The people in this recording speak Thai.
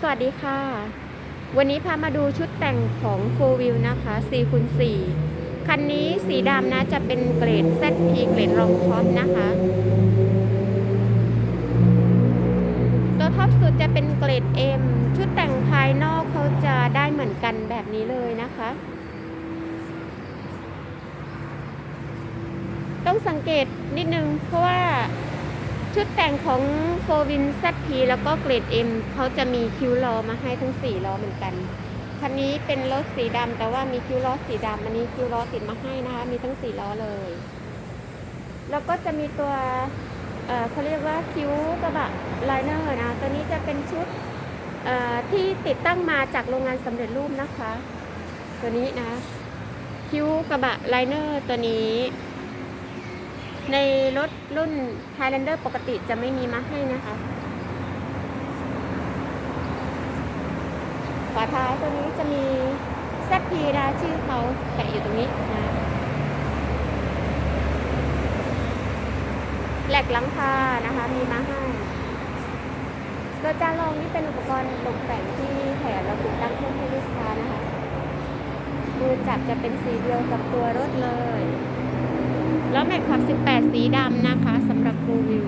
สวัสดีค่ะ วันนี้พามาดูชุดแต่งของ4 Wheel นะคะ4คูณ4คันนี้สีดำนะจะเป็นเกรด ZP เกรดรองท็อปนะคะ ตัวท็อปสุดจะเป็นเกรด M ชุดแต่งภายนอกเขาจะได้เหมือนกันแบบนี้เลยนะคะ ต้องสังเกตนิดนึงเพราะว่า ชุดแต่งของโฟวิน ZP แล้วก็เกรด M เขาจะมีคิ้วล้อมาให้ทั้ง4ล้อเหมือนกันคันนี้เป็นรถสีดำแต่ว่ามีคิ้วล้อสีดำอันนี้คิ้วล้อติดมาให้นะคะ มีทั้ง4ล้อเลย แล้วก็จะมีตัวเออเขาเรียกว่าคิ้วกระบะไลเนอร์นะตัวนี้จะเป็นชุดเอ่อที่ติดตั้งมาจากโรงงานสำเร็จรูปนะคะ ตัวนี้นะ คิ้วกระบะไลเนอร์ตัวนี้ ในรถรุ่น Highlander ปกติจะไม่มีมาให้นะคะฝาท้ายตัวนี้จะมี ZP นะชื่อเขาแปะอยู่ตรงนี้นะแหลกหลังคานะคะ มีมาให้ตัวจานรองนี่เป็นอุปกรณ์ตกแต่งที่แถมเราติดตั้งเพิ่มให้ลูกค้านะคะมือจับจะเป็นสีเดียวกับตัวรถเลย แล้วแม็กขับ 18 สีดำนะคะสำหรับฟูวิว